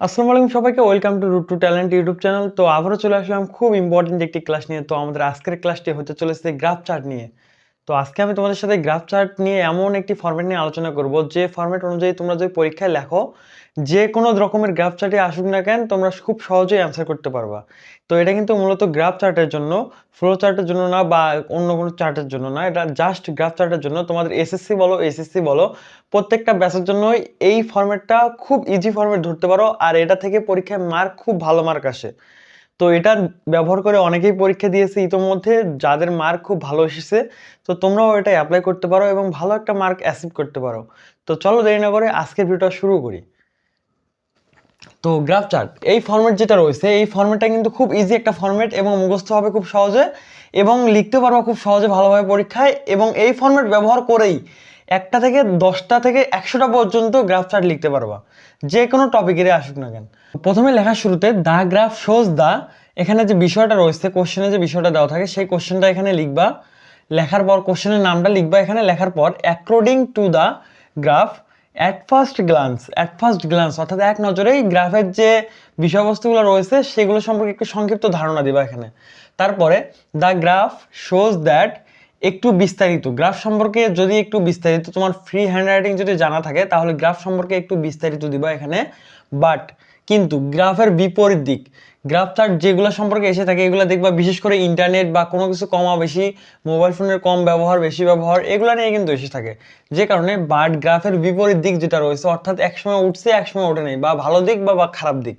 আসসালামু আলাইকুম সবাইকে welcome to root to talent YouTube channel তো আবারও চলে আসলাম খুব ইম্পর্টেন্ট একটি ক্লাস নিয়ে। তো আমাদের আজকের ক্লাসটি হতে চলেছে গ্রাফ চার্ট নিয়ে। তো আজকে আমি তোমাদের সাথে গ্রাফ চার্ট নিয়ে এমন একটি ফরম্যাট নিয়ে আলোচনা করব, যে ফরম্যাট অনুযায়ী তোমরা যদি পরীক্ষায় লেখো, যে কোনো রকমের গ্রাফ চার্টে আসুক না কেন, তোমরা খুব সহজেই অ্যান্সার করতে পারবা। তো এটা কিন্তু মূলত গ্রাফ চার্টের জন্য ফ্লো চার্টের জন্য না বা অন্য কোনো চার্টের জন্য না, এটা জাস্ট গ্রাফ চার্টের জন্য। তোমাদের এসএসসি বলো এসএসসি বলো, প্রত্যেকটা ব্যাচের জন্যই এই ফরম্যাটটা খুব ইজি ফরম্যাট ধরতে পারো, আর এটা থেকে পরীক্ষায় মার্ক খুব ভালো মার্ক আসে। তো এটা ব্যবহার করে অনেকেই পরীক্ষা দিয়েছে ইতোমধ্যে, যাদের মার্ক খুব ভালো এসেছে। তো তোমরাও এটা অ্যাপ্লাই করতে পারো এবং ভালো একটা মার্ক অ্যাচিভ করতে পারো। তো চলো দেরি না করে আজকের ভিডিওটা শুরু করি। তো গ্রাফ চার্ট এই ফরম্যাট যেটা রয়েছে, এই ফরম্যাটটা কিন্তু খুব ইজি একটা ফরম্যাট এবং মুখস্থ হবে খুব সহজে এবং লিখতে পারব খুব সহজে ভালোভাবে পরীক্ষায় এবং এই ফরম্যাট ব্যবহার করেই একটা থেকে দশটা থেকে একশোটা পর্যন্ত গ্রাফ চার্ট লিখতে পারবা। যে কোনো টপিকেরই আসুক না কেন। প্রথমে লেখার শুরুতে দা গ্রাফ শোজ দা এখানে যে বিষয়টা রয়েছে কোশ্চেনে যে বিষয়টা দেওয়া থাকে, সেই কোশ্চেনটা এখানে লিখবা। লেখার পর কোশ্চেনের নামটা লিখবা এখানে। লেখার পর according to the graph at first glance at first glance অর্থাৎ এক নজরেই গ্রাফের যে বিষয়বস্তুগুলো রয়েছে, সেগুলো সম্পর্কে একটু সংক্ষিপ্ত ধারণা দিবা এখানে। তারপরে দ্য গ্রাফ শোজ দ্যাট একটু বিস্তারিত। গ্রাফ সম্পর্কে যদি একটু বিস্তারিত, তোমার ফ্রি হ্যান্ড রাইটিং যদি জানা থাকে, তাহলে গ্রাফ সম্পর্কে একটু বিস্তারিত দিবা এখানে। বাট কিন্তু গ্রাফের বিপরীত দিক, গ্রাফ চার্ট যেগুলো সম্পর্কে এসে থাকে, এগুলো দেখবা বিশেষ করে ইন্টারনেট বা কোনো কিছু কমা বেশি মোবাইল ফোনের কম ব্যবহার, বেশি ব্যবহার, এগুলো নিয়ে কিন্তু এসে থাকে। যে কারণে বাট গ্রাফের বিপরীত দিক যেটা রয়েছে, অর্থাৎ একসময় উঠছে, একসময় ওঠে নেই, বা ভালো দিক বা বা খারাপ দিক।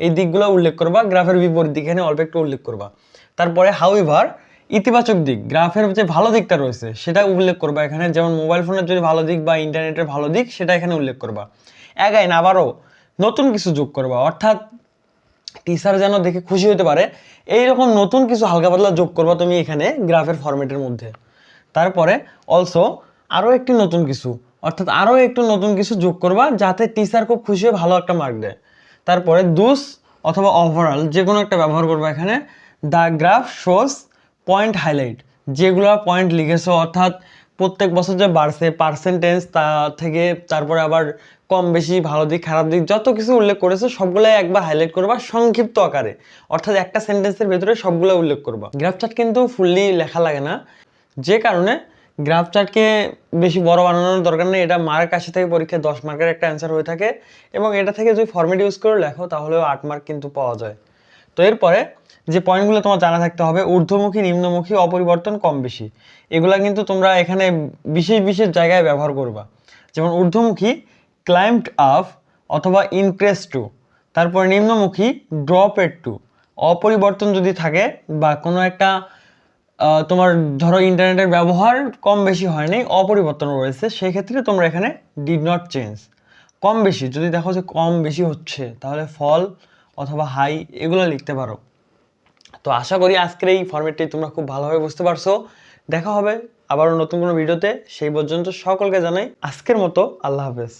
এই দিকগুলো উল্লেখ করবা, গ্রাফের বিপরীত দিক এখানে অল্প একটু উল্লেখ করবা। তারপরে হাউইভার ইতিবাচক দিক, গ্রাফের যে ভালো দিকটা রয়েছে, সেটা উল্লেখ করবা। এখানে যেমন মোবাইল ফোনের যদি ভালো দিক বা ইন্টারনেটের ভালো দিক, সেটা এখানে উল্লেখ করবা। এগাইন আবারও নতুন কিছু যোগ করবা। অর্থাৎ টিচার যেন দেখে খুশি হতে পারে এই রকম নতুন কিছু হালকা পাতলা যোগ করবা তুমি এখানে গ্রাফের ফরম্যাটের মধ্যে। তারপরে অলসো আরও একটি নতুন কিছু, অর্থাৎ আরও একটু নতুন কিছু যোগ করবা, যাতে টিচার খুব খুশি হয়ে ভালো একটা মার্ক দেয়। তারপরে দুস অথবা ওভারঅল যে কোনো একটা ব্যবহার করবা এখানে। The graph shows point highlight যেগুলো পয়েন্ট লিখেছো, অর্থাৎ প্রত্যেক বছর যে বাড়ছে পার্সেন্টেজ তা থেকে তারপরে আবার কম বেশি, ভালো দিক, খারাপ দিক, যত কিছু উল্লেখ করেছ, সবগুলাই একবার হাইলাইট করবা সংক্ষিপ্ত আকারে। অর্থাৎ একটা সেন্টেন্সের ভেতরে সবগুলো উল্লেখ করবা। গ্রাফ চার্ট কিন্তু ফুললি লেখা লাগে না। যে কারণে গ্রাফ চার্টকে বেশি বড় বানানোর দরকার নেই। এটা মার্ক আসে থেকে পরীক্ষায় দশ মার্কের একটা অ্যান্সার হয়ে থাকে এবং এটা থেকে যদি ফর্মেট ইউজ করে লেখো, তাহলেও আট মার্ক কিন্তু পাওয়া যায়। তো এরপরে যে পয়েন্টগুলো তোমার জানা থাকতে হবে, ঊর্ধ্বমুখী, নিম্নমুখী, অপরিবর্তন, কম বেশি। এগুলা কিন্তু তোমরা এখানে বিশেষ বিশেষ জায়গায় ব্যবহার করবা। যেমন ঊর্ধ্বমুখী ক্লাইম্বড আপ অথবা ইনক্রেস টু তারপর নিম্নমুখী ড্রপেড টু অপরিবর্তন যদি থাকে বা কোনো একটা তোমার ধরো ইন্টারনেটের ব্যবহার কম বেশি হয়নি অপরিবর্তন রয়েছে সেই ক্ষেত্রে তোমরা এখানে ডিড নট চেঞ্জ কম বেশি, যদি দেখো যে কম বেশি হচ্ছে, তাহলে ফল অথবা হাই এগুলো লিখতে পারো। তো আশা করি আজকের এই ফর্মেটটি তোমরা খুব ভালোভাবে বুঝতে পারছ। দেখা হবে আবারও নতুন কোনো ভিডিওতে সেই পর্যন্ত সকলকে জানাই আজকের মতো আল্লাহ হাফেজ।